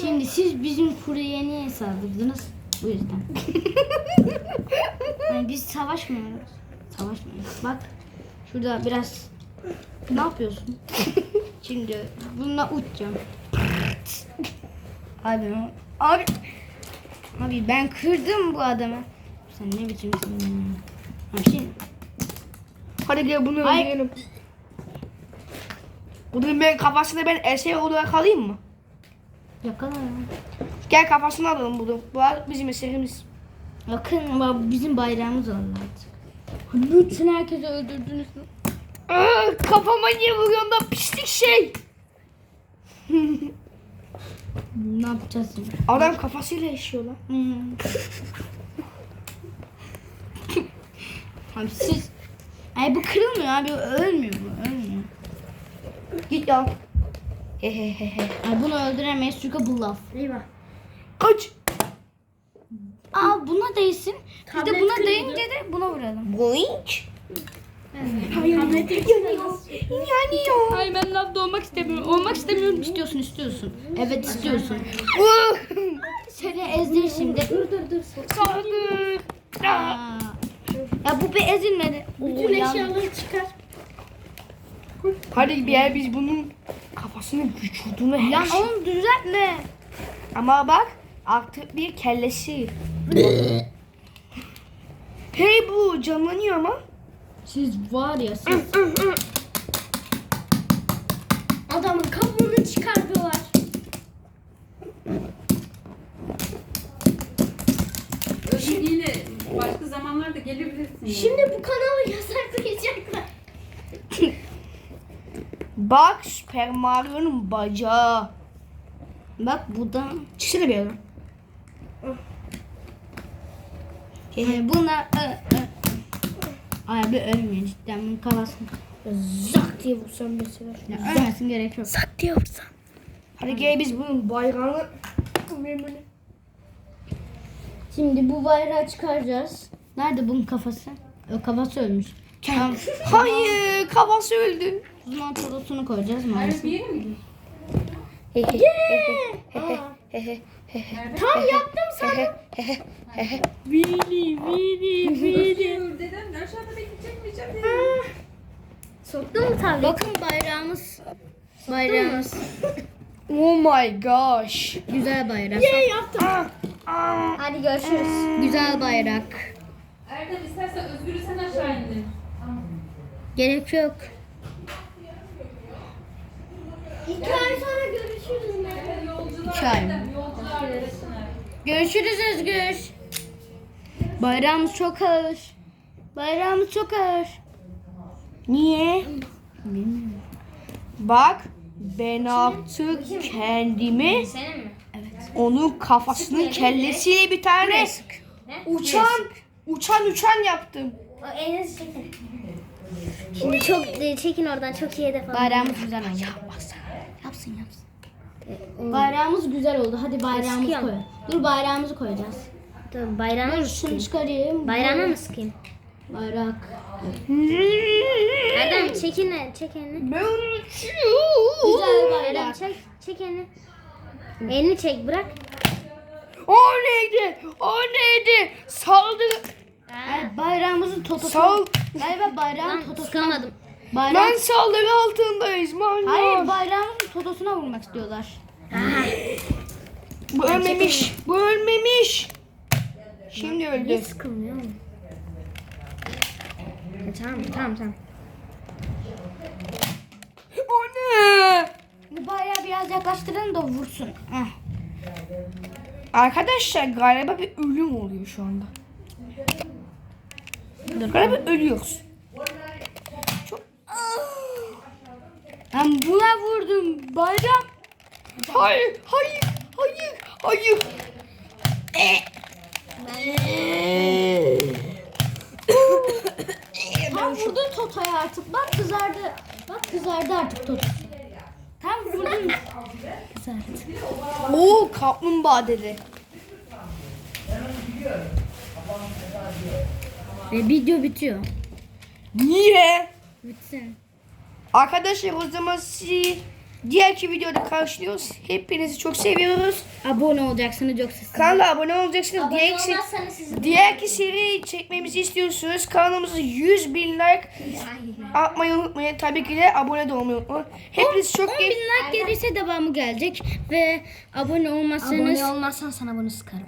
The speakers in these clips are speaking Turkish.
Şimdi siz bizim kuryeye niye saldırdınız? Bu yüzden. Yani biz savaşmıyoruz. Savaşmıyoruz. Bak şurada biraz ne yapıyorsun? Şimdi bununla uçacağım. Abi abi abi ben kırdım bu adamı. Sen ne biçimsin? Ha, şimdi Hadi gel bunu öldürelim. Bunun ben kafasına ben esir olarak alayım mı? yakala ya. Gel kafasını alalım bunu. Bu bizim eserimiz. Bakın bak bizim bayrağımız oldu artık. Bütün herkesi öldürdünüz mü? Aa, kafama niye vuruyorsun da pislik şey. Ne yapacağız şimdi? Adam kafasıyla yaşıyor lan. Hmm. abi siz... Ay bu kırılmıyor abi ölmüyor bu ölmüyor. Git ya. Hehehehe. Ay bunu öldüremeyiz çünkü bu laf. Eyvah. Kaç. Aa buna değsin. Biz de Tablet buna kırıldı. değince de buna vuralım. Boink. Tableti yanıyor. Yanıyor. Ay ben laf doğmak istemiyorum. Olmak istemiyorum. İstiyorsun istiyorsun. Evet istiyorsun. Uh, Seni ezdir şimdi. Dur dur dur. Aa. Ya bu bir ezilmedi. Bütün eşyaları çıkar. Hadi bir yer biz bunun kafasını vücudunu her Yan şey. onu düzeltme. Ama bak artık bir kellesi. hey bu canlanıyor ama. Siz var ya siz. Adamın kabuğunu çıkardılar. Yine başka zamanlarda gelebilirsin. Şimdi bu kanalı yasaklayacaklar. Bak Super Mario'nun bacağı. Bak bu da. Çıksana bir yerden. Yani buna. Ö, ö. Ay abi ölmüyor cidden bunun kafasını. Zak diye vursam mesela. Ya ölmesin gerek yok. Zak diye vursam. Hadi gel biz bunun bayrağını Şimdi bu bayrağı çıkaracağız. Nerede bunun kafası? O kafası ölmüş. Tamam. Hayır kafası öldü. O zaman torosunu koyacağız maalesef. bir yere mi gidiyor? Tam yaptım sana. Vili vili Gidiyor dedem de aşağıda bekleyecek mi? Soktun mu tableti? Bakın bayrağımız. Bayrağımız. Oh my gosh. Güzel bayrak. yaptım. Aa, Hadi görüşürüz. Güzel bayrak. Erdem istersen Özgür'ü sen aşağı indir. Gerek yok. İki ay sonra görüşürüz. İki ay. Görüşürüz Özgür. Bayrağımız çok ağır. Bayrağımız çok ağır. niye? Bak ben artık kendimi Senin mi? onun kafasının kellesiyle bir tane uçan uçan uçan yaptım. O elinizi çekin. Şimdi çok çekin oradan çok iyi hedef alın. Bayrağımız güzel oldu. Yapsın yapsın. Bayrağımız güzel oldu. Hadi bayrağımızı Sıkıyorum. koy. Dur bayrağımızı koyacağız. Dur bayrağına mı Şunu sıkayım? çıkarayım. Bayrağına mı sıkayım? Bayrak. Erdem çekin çek elini. Ben uçuyorum. Güzel Erdem bayrak. çek çek elini. Elini çek bırak. O neydi? O neydi? Saldır. Ay, bayrağımızın totosu. Sal. Galiba bayrağın Lan totosuna. sıkamadım. Bayrak. Lan saldırı altındayız manyak. Hayır bayrağımızın totosuna vurmak istiyorlar. Bu ölmemiş. Bu ölmemiş. Şimdi Niye öldü. sıkılmıyor mu? E, tamam tamam tamam. O ne? Bu bayrağı biraz yaklaştırın da vursun. Heh. Arkadaşlar galiba bir ölüm oluyor şu anda. Galiba ölüyoruz. Çok... Ben buna vurdum. Bayram. Hayır, hayır, hayır, hayır. Tam vurdun Toto'ya artık. Bak kızardı. Bak kızardı artık Toto. Tam vurdun. Kızardı. Oo kaplumbağa dedi. Ve video bitiyor. Niye? Bitsin. Arkadaşlar o zaman sizi diğerki videoda karşılıyoruz. Hepinizi çok seviyoruz. Abone olacaksınız yoksa siz- Kanala abone olacaksınız. Abone Diğer, sizi diğerki seri çekmemizi istiyorsunuz. Kanalımıza 100 bin like atmayı unutmayın. Tabii ki de abone de olmayı unutmayın. Hepiniz çok 10 bin like gelirse devamı gelecek ve abone olmazsanız Abone olmazsan sana bunu sıkarım.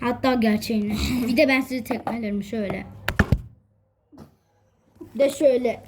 hatta gerçeğini. bir de ben sizi tekmelerim şöyle. De şöyle.